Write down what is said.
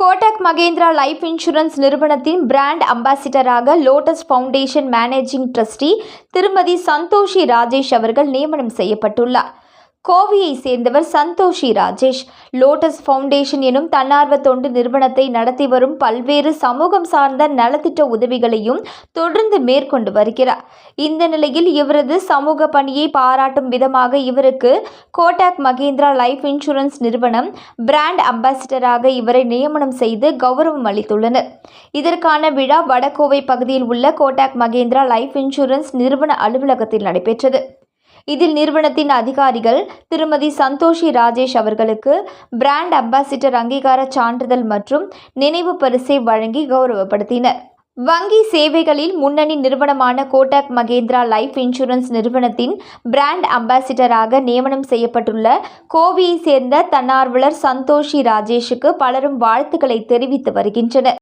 Kotak Mahindra life insurance நிறுவனத்தின் brand அம்பாசிடராக lotus foundation managing trustee திருமதி சந்தோஷி ராஜேஷ் அவர்கள் நியமனம் செய்யப்பட்டுள்ளார். கோவையை சேர்ந்தவர் சந்தோஷி ராஜேஷ். லோட்டஸ் ஃபவுண்டேஷன் எனும் தன்னார்வ தொண்டு நிறுவனத்தை நடத்தி வரும் பல்வேறு சமூகம் சார்ந்த நலத்திட்ட உதவிகளையும் தொடர்ந்து மேற்கொண்டு வருகிறார். இந்த நிலையில் இவரது சமூக பணியை பாராட்டும் விதமாக இவருக்கு கோட்டாக் மகேந்திரா லைஃப் இன்சூரன்ஸ் நிறுவனம் பிராண்ட் அம்பாசிடராக இவரை நியமனம் செய்து கௌரவம் அளித்துள்ளனர். இதற்கான விழா வடகோவை பகுதியில் உள்ள கோட்டாக் மகேந்திரா லைஃப் இன்சூரன்ஸ் நிறுவன அலுவலகத்தில் நடைபெற்றது. இதில் நிறுவனத்தின் அதிகாரிகள் திருமதி சந்தோஷி ராஜேஷ் அவர்களுக்கு பிராண்ட் அம்பாசிடர் அங்கீகார சான்றிதழ் மற்றும் நினைவு பரிசை வழங்கி கௌரவப்படுத்தினர். வங்கி சேவைகளில் முன்னணி நிறுவனமான கோடாக் மகேந்திரா லைஃப் இன்சூரன்ஸ் நிறுவனத்தின் பிராண்ட் அம்பாசிடராக நியமனம் செய்யப்பட்டுள்ள கோவையைச் சேர்ந்த தன்னார்வலர் சந்தோஷி ராஜேஷுக்கு பலரும் வாழ்த்துக்களை தெரிவித்து வருகின்றனர்.